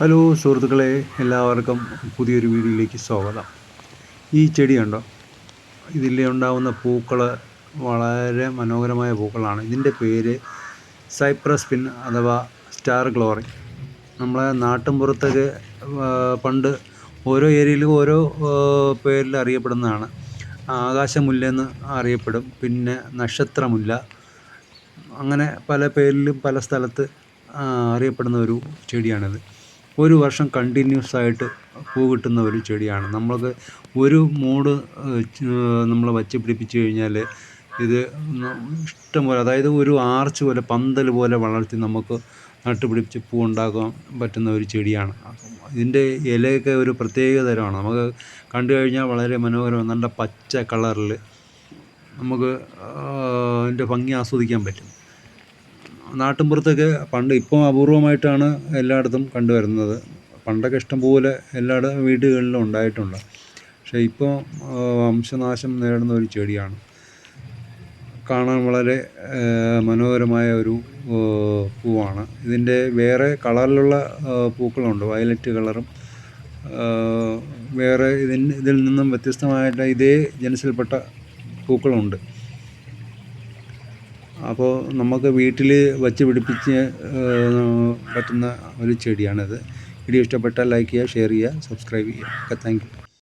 Hello സുഹൃത്തുക്കളെ എല്ലാവർക്കും പുതിയൊരു വീഡിയോയിലേക്ക് സ്വാഗതം. ഈ ചെടിയുണ്ടോ ഇതിൽ ഉണ്ടാകുന്ന പൂക്കൾ വളരെ മനോഹരമായ പൂക്കളാണ്. ഇതിന്റെ പേര് സൈപ്രസ് പിൻ അഥവാ സ്റ്റാർ ഗ്ലോറി. നമ്മളെ നാട്ടിൻപുറത്തൊക്കെ പണ്ട് ഓരോ ഏരിയയിലും ഓരോ പേരിൽ അറിയപ്പെടുന്നതാണ്. ആകാശമുല്ലെന്ന് അറിയപ്പെടും പിന്നെ നക്ഷത്രമുല്ല. അങ്ങനെ പല പേരിലും പല സ്ഥലത്ത് അറിയപ്പെടുന്ന ഒരു ചെടിയാണിത്. ഒരു വർഷം കണ്ടിന്യൂസ് ആയിട്ട് പൂ കിട്ടുന്ന ഒരു ചെടിയാണ്. നമ്മൾക്ക് ഒരു മൂട് നമ്മൾ വച്ച് പിടിപ്പിച്ച് കഴിഞ്ഞാൽ ഇത് ഇഷ്ടം പോലെ അതായത് ഒരു ആർച്ച് പോലെ പന്തൽ പോലെ വളർത്തി നമുക്ക് നട്ടുപിടിപ്പിച്ച് പൂ ഉണ്ടാക്കാൻ പറ്റുന്ന ഒരു ചെടിയാണ്. ഇതിന്റെ ഇലയൊക്കെ ഒരു പ്രത്യേക തരമാണ്. നമുക്ക് കണ്ടു കഴിഞ്ഞാൽ വളരെ മനോഹരമാണ്. നല്ല പച്ച കളറിൽ നമുക്ക് അതിന്റെ ഭംഗി ആസ്വദിക്കാൻ പറ്റും. നാട്ടിൻപുറത്തൊക്കെ പണ്ട് ഇപ്പോൾ അപൂർവമായിട്ടാണ് എല്ലായിടത്തും കണ്ടുവരുന്നത്. പണ്ടൊക്കെ ഇഷ്ടംപോലെ എല്ലായിട വീടുകളിലും ഉണ്ടായിട്ടുണ്ട്. പക്ഷേ ഇപ്പോൾ വംശനാശം നേരിടുന്ന ഒരു ചെടിയാണ്. കാണാൻ വളരെ മനോഹരമായ ഒരു പൂവാണ്. ഇതിന്റെ വേറെ കളറിലുള്ള പൂക്കളുണ്ട്. വയലറ്റ് കളറും വേറെ ഇതിന് ഇതിൽ നിന്നും വ്യത്യസ്തമായിട്ട് ഇതേ ജനസിൽപ്പെട്ട പൂക്കളുണ്ട്. അപ്പോൾ നമുക്ക് വീട്ടിൽ വച്ച് പിടിപ്പിച്ച് പറ്റുന്ന ഒരു ചെടിയാണിത്. വീഡിയോ ഇഷ്ടപ്പെട്ടാൽ ലൈക്ക് ചെയ്യുക ഷെയർ ചെയ്യുക സബ്സ്ക്രൈബ് ചെയ്യുക. Okay thank you